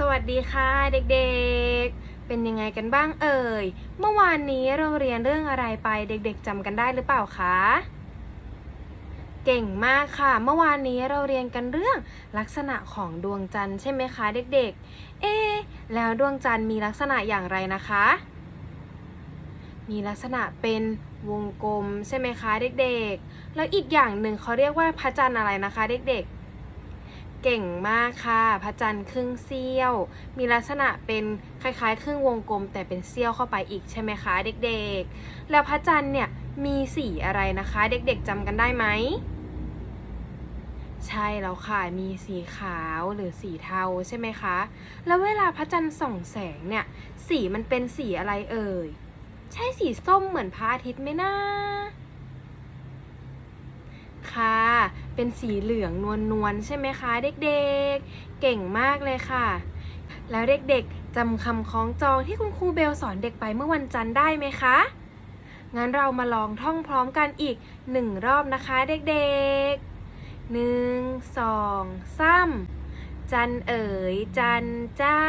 สวัสดีค่ะเด็กๆ เป็นยังไงกันบ้างเอ่ย เมื่อวานนี้เราเรียนเรื่องอะไรไปเด็กๆจำกันได้หรือเปล่าคะ เก่งมากค่ะ เมื่อวานนี้เราเรียนกันเรื่องลักษณะของดวงจันทร์ใช่ไหมคะเด็กๆ เอ๊แล้วดวงจันทร์มีลักษณะอย่างไรนะคะ มีลักษณะเป็นวงกลมใช่ไหมคะเด็กๆ แล้วอีกอย่างหนึ่งเขาเรียกว่าพระจันทร์อะไรนะคะเด็กๆ เก่งมากค่ะ พระจันทร์ครึ่งเสี้ยว มีลักษณะเป็นคล้ายๆ ครึ่งวงกลม แต่เป็นเสี้ยวเข้าไปอีกใช่ไหมคะเด็กๆ แล้วพระจันทร์เนี่ยมีสีอะไรนะคะ เด็กๆจำกันได้ไหม ใช่แล้วค่ะ มีสีขาวหรือสีเทาใช่ไหมคะ แล้วเวลาพระจันทร์ส่องแสงเนี่ย สีมันเป็นสีอะไรเอ่ย ใช่สีส้มเหมือนพระอาทิตย์ไหมนะค่ะ เป็นสีเหลืองนวลนวลๆใช่ไหมคะ เด็กๆ เก่งมากเลยค่ะ แล้วเด็กๆจำคำคล้องจองที่คุณครูเบลสอนเด็กไปเมื่อวันจันทร์ได้ไหมคะ งั้นเรามาลองท่องพร้อมกันอีกหนึ่งรอบนะคะเด็กๆหนึ่งสองสามจันเอ๋ยจันเจ้า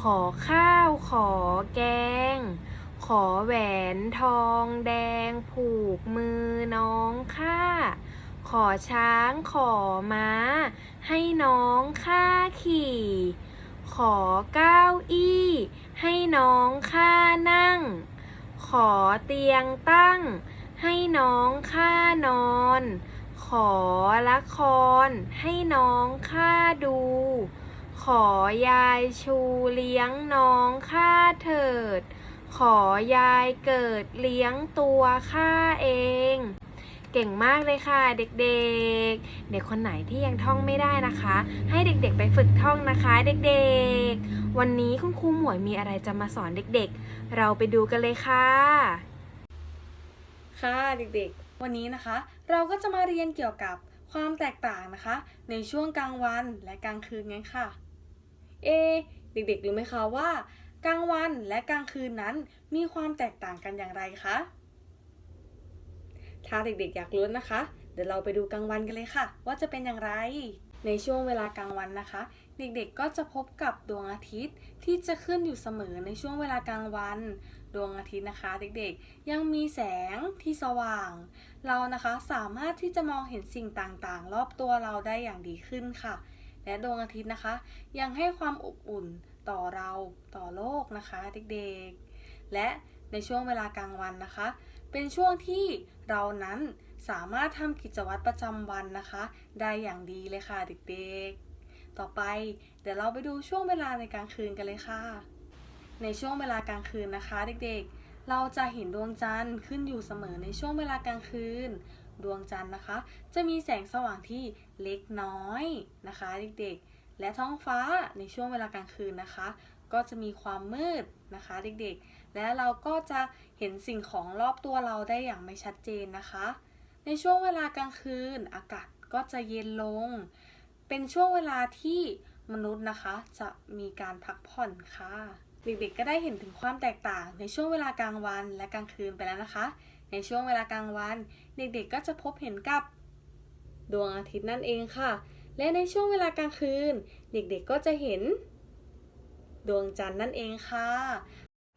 ขอข้าวขอแกง ขอแหวนทองแดงผูกมือน้องข้า ขอช้างขอม้า ให้น้องข้าขี่ ขอเก้าอี้ ให้น้องข้านั่ง ขอเตียงตั้ง ให้น้องข้านอน ขอละคร ให้น้องข้าดู ขอยายชูเลี้ยงน้องข้าเถิด ขอยายเกิดเลี้ยงตัวข้าเอง เก่งมากเลยค่ะเด็กๆ เด็กคนไหนที่ยังท่องไม่ได้นะคะ ให้เด็กๆไปฝึกท่องนะคะเด็กๆ วันนี้คุณครูหมวยมีอะไรจะมาสอนเด็กๆ เราไปดูกันเลยค่ะ ค่ะเด็กๆ วันนี้นะคะ เราก็จะมาเรียนเกี่ยวกับความแตกต่างนะคะ ในช่วงกลางวันและกลางคืนไงค่ะ เอ เด็กๆ รู้ไหมคะว่า กลางวันและกลางคืนนั้นมีความแตกต่างกันอย่างไรคะ ถ้าเด็กๆอยากรู้นะคะ เดี๋ยวเราไปดูกลางวันกันเลยค่ะ ว่าจะเป็นอย่างไร ในช่วงเวลากลางวันนะคะ เด็กๆก็จะพบกับดวงอาทิตย์ที่จะขึ้นอยู่เสมอในช่วงเวลากลางวัน ดวงอาทิตย์นะคะ เด็กๆยังมีแสงที่สว่าง เรานะคะสามารถที่จะมองเห็นสิ่งต่างๆ รอบตัวเราได้อย่างดีขึ้นค่ะ และดวงอาทิตย์นะคะ ยังให้ความอบอุ่นต่อเราต่อโลกนะคะ เด็กๆ และ ในช่วงเวลากลางวันนะคะ เป็นช่วงที่เรานั้นสามารถทำกิจวัตรประจำวันนะคะ ได้อย่างดีเลยค่ะเด็กๆ ต่อไปเดี๋ยวเราไปดูช่วงเวลาในกลางคืนกันเลยค่ะ ในช่วงเวลากลางคืนนะคะ เด็กๆ เราจะเห็นดวงจันทร์ขึ้นอยู่เสมอในช่วงเวลากลางคืน ดวงจันทร์นะคะ จะมีแสงสว่างที่เล็กน้อยนะคะ เด็กๆ และท้องฟ้าในช่วงเวลากลางคืนนะคะ ก็จะมีความมืดนะคะเด็กๆ และเราก็จะเห็นสิ่งของรอบตัวเราได้อย่างไม่ชัดเจนนะคะ ในช่วงเวลากลางคืนอากาศก็จะเย็นลง เป็นช่วงเวลาที่มนุษย์นะคะ จะมีการพักผ่อนค่ะ เด็กๆ ก็ได้เห็นถึงความแตกต่าง ในช่วงเวลากลางวันและกลางคืนไปแล้วนะคะ ในช่วงเวลากลางวัน เด็กๆ ก็จะพบเห็นกับดวงอาทิตย์นั่นเองค่ะ และในช่วงเวลากลางคืน เด็กๆ ก็จะเห็น ดวงจันทร์นั่นเองค่ะ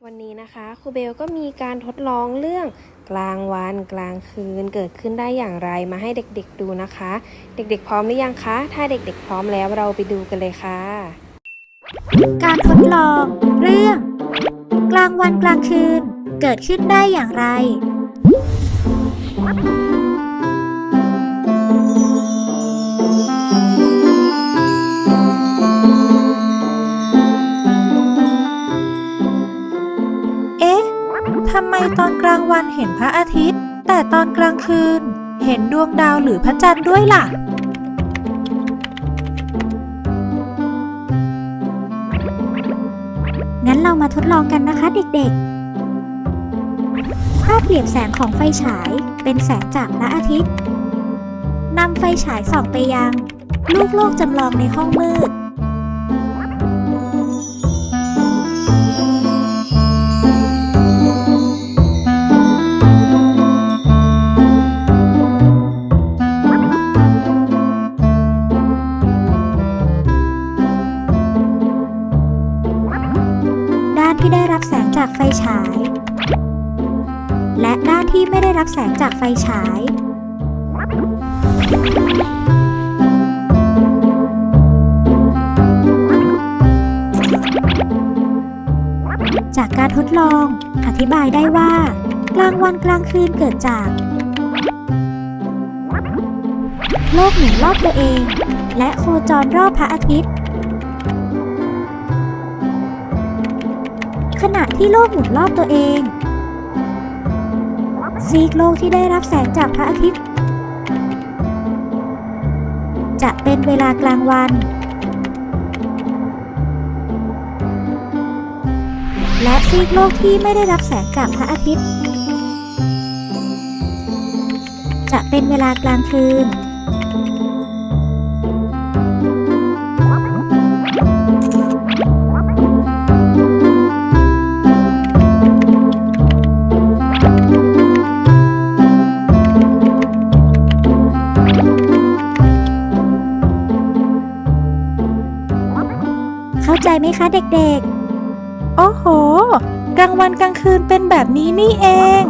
วันนี้นะคะครูเบลก็มีการทดลองเรื่องกลางวันกลางคืนเกิดขึ้นได้อย่างไรมาให้เด็กๆดูนะคะ เด็กๆพร้อมหรือยังคะ ถ้าเด็กๆพร้อมแล้วเราไปดูกันเลยค่ะ การทดลอง เรื่อง กลางวันกลางคืน เกิดขึ้นได้อย่างไร ตอนกลางวันเห็นพระอาทิตย์ แต่ตอนกลางคืน เห็นดวงดาวหรือพระจันทร์ด้วยล่ะ งั้นเรามาทดลองกันนะคะเด็กๆ ถ้าเปรียบแสงของไฟฉายเป็นแสงจากพระอาทิตย์นำไฟฉายส่องไปยัง ลูกโลกจำลองในห้องมืด และด้านที่ไม่ได้รับแสงจากไฟฉาย จากการทดลอง อธิบายได้ว่า กลางวันกลางคืนเกิดจาก โลกหมุนรอบตัวเอง และโคจรรอบพระอาทิตย์ขณะที่โลกหมุนรอบตัวเอง ซีกโลกที่ได้รับแสงจากพระอาทิตย์ จะเป็นเวลากลางวัน และซีกโลกที่ไม่ได้รับแสงจากพระอาทิตย์ จะเป็นเวลากลางคืน ใจไหมคะเด็กๆ โอ้โห กลางวันกลางคืนเป็นแบบนี้นี่เอง